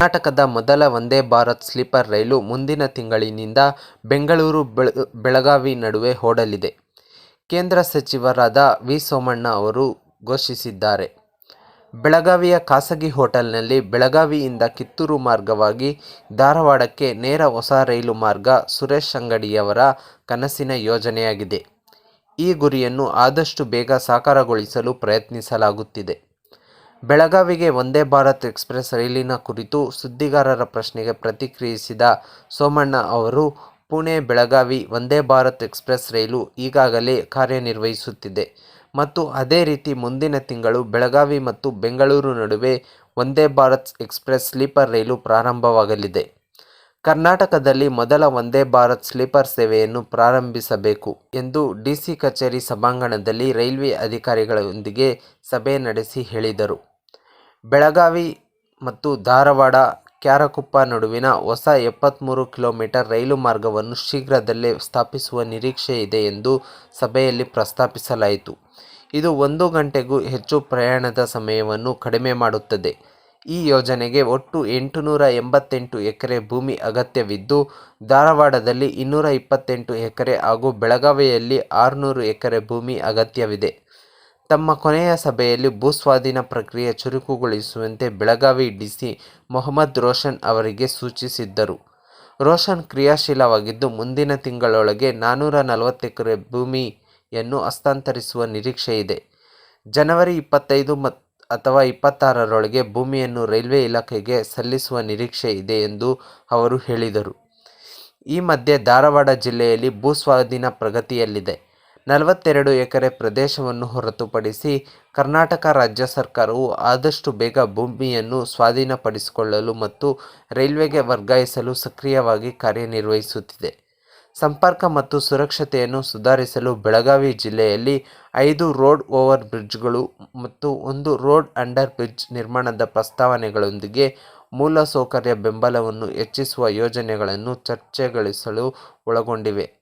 ಕರ್ನಾಟಕದ ಮೊದಲ ವಂದೇ ಭಾರತ್ ಸ್ಲೀಪರ್ ರೈಲು ಮುಂದಿನ ತಿಂಗಳಿನಿಂದ ಬೆಂಗಳೂರು ಬೆಳಗಾವಿ ನಡುವೆ ಓಡಲಿದೆ. ಕೇಂದ್ರ ಸಚಿವರಾದ ವಿ. ಸೋಮಣ್ಣ ಅವರು ಘೋಷಿಸಿದ್ದಾರೆ. ಬೆಳಗಾವಿಯ ಖಾಸಗಿ ಹೋಟೆಲ್ನಲ್ಲಿ ಬೆಳಗಾವಿಯಿಂದ ಕಿತ್ತೂರು ಮಾರ್ಗವಾಗಿ ಧಾರವಾಡಕ್ಕೆ ನೇರ ಹೊಸ ರೈಲು ಮಾರ್ಗ ಸುರೇಶ್ ಅಂಗಡಿಯವರ ಕನಸಿನ ಯೋಜನೆಯಾಗಿದೆ. ಈ ಗುರಿಯನ್ನು ಆದಷ್ಟು ಬೇಗ ಸಾಕಾರಗೊಳಿಸಲು ಪ್ರಯತ್ನಿಸಲಾಗುತ್ತಿದೆ. ಬೆಳಗಾವಿಗೆ ವಂದೇ ಭಾರತ್ ಎಕ್ಸ್ಪ್ರೆಸ್ ರೈಲಿನ ಕುರಿತು ಸುದ್ದಿಗಾರರ ಪ್ರಶ್ನೆಗೆ ಪ್ರತಿಕ್ರಿಯಿಸಿದ ಸೋಮಣ್ಣ ಅವರು, ಪುಣೆ-ಬೆಳಗಾವಿ ವಂದೇ ಭಾರತ್ ಎಕ್ಸ್ಪ್ರೆಸ್ ರೈಲು ಈಗಾಗಲೇ ಕಾರ್ಯನಿರ್ವಹಿಸುತ್ತಿದೆ ಮತ್ತು ಅದೇ ರೀತಿ ಮುಂದಿನ ತಿಂಗಳು ಬೆಳಗಾವಿ ಮತ್ತು ಬೆಂಗಳೂರು ನಡುವೆ ವಂದೇ ಭಾರತ್ ಎಕ್ಸ್ಪ್ರೆಸ್ ಸ್ಲೀಪರ್ ರೈಲು ಪ್ರಾರಂಭವಾಗಲಿದೆ. ಕರ್ನಾಟಕದಲ್ಲಿ ಮೊದಲ ವಂದೇ ಭಾರತ್ ಸ್ಲೀಪರ್ ಸೇವೆಯನ್ನು ಪ್ರಾರಂಭಿಸಬೇಕು ಎಂದು ಡಿಸಿ ಕಚೇರಿ ಸಭಾಂಗಣದಲ್ಲಿ ರೈಲ್ವೆ ಅಧಿಕಾರಿಗಳೊಂದಿಗೆ ಸಭೆ ನಡೆಸಿ ಹೇಳಿದರು. ಬೆಳಗಾವಿ ಮತ್ತು ಧಾರವಾಡ ಕ್ಯಾರಕುಪ್ಪ ನಡುವಿನ ಹೊಸ ಎಪ್ಪತ್ತ್ಮೂರು ಕಿಲೋಮೀಟರ್ ರೈಲು ಮಾರ್ಗವನ್ನು ಶೀಘ್ರದಲ್ಲೇ ಸ್ಥಾಪಿಸುವ ನಿರೀಕ್ಷೆ ಇದೆ ಎಂದು ಸಭೆಯಲ್ಲಿ ಪ್ರಸ್ತಾಪಿಸಲಾಯಿತು. ಇದು ಒಂದು ಗಂಟೆಗೂ ಹೆಚ್ಚು ಪ್ರಯಾಣದ ಸಮಯವನ್ನು ಕಡಿಮೆ ಮಾಡುತ್ತದೆ. ಈ ಯೋಜನೆಗೆ ಒಟ್ಟು ಎಂಟುನೂರ ಎಂಬತ್ತೆಂಟು ಎಕರೆ ಭೂಮಿ ಅಗತ್ಯವಿದ್ದು, ಧಾರವಾಡದಲ್ಲಿ ಇನ್ನೂರ ಇಪ್ಪತ್ತೆಂಟು ಎಕರೆ ಹಾಗೂ ಬೆಳಗಾವಿಯಲ್ಲಿ ಆರುನೂರು ಎಕರೆ ಭೂಮಿ ಅಗತ್ಯವಿದೆ. ತಮ್ಮ ಕೊನೆಯ ಸಭೆಯಲ್ಲಿ ಭೂಸ್ವಾಧೀನ ಪ್ರಕ್ರಿಯೆ ಚುರುಕುಗೊಳಿಸುವಂತೆ ಬೆಳಗಾವಿ ಡಿಸಿ ಮೊಹಮ್ಮದ್ ರೋಷನ್ ಅವರಿಗೆ ಸೂಚಿಸಿದ್ದರು. ರೋಷನ್ ಕ್ರಿಯಾಶೀಲವಾಗಿದ್ದು, ಮುಂದಿನ ತಿಂಗಳೊಳಗೆ ನಾನ್ನೂರ ನಲವತ್ತು ಎಕರೆ ಭೂಮಿಯನ್ನು ಹಸ್ತಾಂತರಿಸುವ ನಿರೀಕ್ಷೆಯಿದೆ. ಜನವರಿ ಇಪ್ಪತ್ತೈದು ಅಥವಾ ಇಪ್ಪತ್ತಾರರೊಳಗೆ ಭೂಮಿಯನ್ನು ರೈಲ್ವೆ ಇಲಾಖೆಗೆ ಸಲ್ಲಿಸುವ ನಿರೀಕ್ಷೆ ಇದೆ ಎಂದು ಅವರು ಹೇಳಿದರು. ಈ ಮಧ್ಯೆ ಧಾರವಾಡ ಜಿಲ್ಲೆಯಲ್ಲಿ ಭೂಸ್ವಾಧೀನ ಪ್ರಗತಿಯಲ್ಲಿದೆ. ನಲವತ್ತೆರಡು ಎಕರೆ ಪ್ರದೇಶವನ್ನು ಹೊರತುಪಡಿಸಿ ಕರ್ನಾಟಕ ರಾಜ್ಯ ಸರ್ಕಾರವು ಆದಷ್ಟು ಬೇಗ ಭೂಮಿಯನ್ನು ಸ್ವಾಧೀನಪಡಿಸಿಕೊಳ್ಳಲು ಮತ್ತು ರೈಲ್ವೆಗೆ ವರ್ಗಾಯಿಸಲು ಸಕ್ರಿಯವಾಗಿ ಕಾರ್ಯನಿರ್ವಹಿಸುತ್ತಿದೆ. ಸಂಪರ್ಕ ಮತ್ತು ಸುರಕ್ಷತೆಯನ್ನು ಸುಧಾರಿಸಲು ಬೆಳಗಾವಿ ಜಿಲ್ಲೆಯಲ್ಲಿ ಐದು ರೋಡ್ ಓವರ್ ಬ್ರಿಡ್ಜ್ಗಳು ಮತ್ತು ಒಂದು ರೋಡ್ ಅಂಡರ್ ಬ್ರಿಡ್ಜ್ ನಿರ್ಮಾಣದ ಪ್ರಸ್ತಾವನೆಗಳೊಂದಿಗೆ ಮೂಲಸೌಕರ್ಯ ಬೆಂಬಲವನ್ನು ಹೆಚ್ಚಿಸುವ ಯೋಜನೆಗಳನ್ನು ಚರ್ಚೆಗೊಳಿಸಲು ಒಳಗೊಂಡಿವೆ.